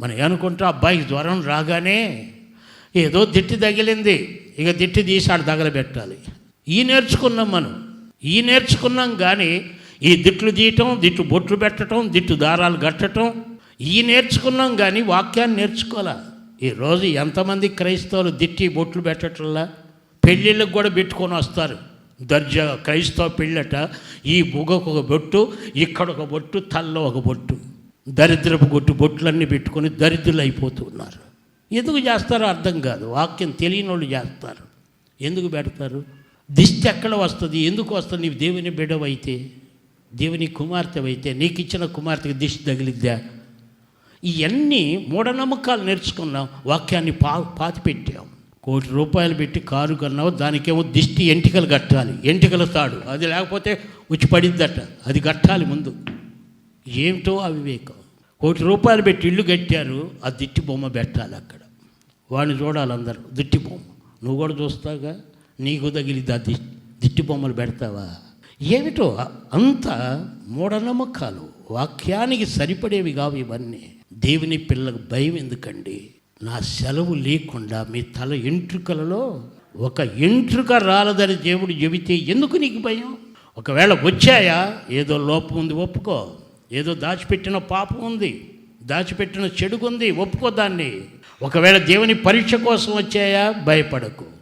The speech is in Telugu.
మనం అనుకుంటా అబ్బాయికి జ్వరం రాగానే ఏదో దిట్టి తగిలింది. ఇక దిట్టి తీసి ఆడ తగలబెట్టాలి. ఈ నేర్చుకున్నాం మనం. ఈ నేర్చుకున్నాం కానీ ఈ దిట్లు తీయటం దిట్టు బొట్లు పెట్టడం దిట్టు దారాలు కట్టడం ఈ నేర్చుకున్నాం కానీ వాక్యాన్ని నేర్చుకోవాలా? ఈరోజు ఎంతమంది క్రైస్తవులు దిట్టి బొట్లు పెట్టటంలా? పెళ్ళిళ్ళకి కూడా పెట్టుకొని వస్తారు. దర్జా క్రైస్తవ పెళ్ళట ఈ బుగకు ఒక బొట్టు ఇక్కడ ఒక బొట్టు తల్లో ఒక బొట్టు. దరిద్రపు కొట్టు బొట్లన్నీ పెట్టుకొని దరిద్రులు అయిపోతున్నారు ఎందుకు చేస్తారో అర్థం కాదు. వాక్యం తెలియని వాళ్ళు చేస్తారు. ఎందుకు పెడతారు? దిష్టి ఎక్కడ వస్తుంది? ఎందుకు వస్తుంది? నీవు దేవుని బిడవైతే దేవుని కుమార్తె అయితే నీకు ఇచ్చిన కుమార్తెకి దిష్టి తగిలిద్దా? ఇవన్నీ మూఢనమ్మకాలు నేర్చుకున్నాం. వాక్యాన్ని పా పాతి పెట్టాం. కోటి రూపాయలు పెట్టి కారు కొన్నావు దానికేమో దిష్టి ఎంటికలు కట్టాలి. ఎంటికల తాడు. అది లేకపోతే వచ్చి పడిద్దట. అది కట్టాలి ముందు. ఏమిటో అవివేకం. కోటి రూపాయలు పెట్టి ఇల్లు కట్టారు ఆ దిట్టి బొమ్మ పెట్టాలి అక్కడ. వాడిని చూడాలి అందరూ దిట్టి బొమ్మ. నువ్వు కూడా చూస్తావుగా? నీకు తగిలిద్ది ఆ దిష్టి దిట్టి బొమ్మలు పెడతావా? ఏమిటో అంత మూఢనమ్మకాలు. వాక్యానికి సరిపడేవి కావు ఇవన్నీ. దేవుని పిల్లలకు భయం ఎందుకండి? నా సెలవు లేకుండా మీ తల ఎంట్రుకలలో ఒక ఎంట్రుక రాలదని దేవుడు చెబితే ఎందుకు నీకు భయం? ఒకవేళ వచ్చాయా? ఏదో లోపం ఉంది ఒప్పుకో. ఏదో దాచిపెట్టిన పాపం ఉంది దాచిపెట్టిన చెడుగుంది ఒప్పుకో దాన్ని. ఒకవేళ దేవుని పరీక్ష కోసం వచ్చాయా భయపడకు.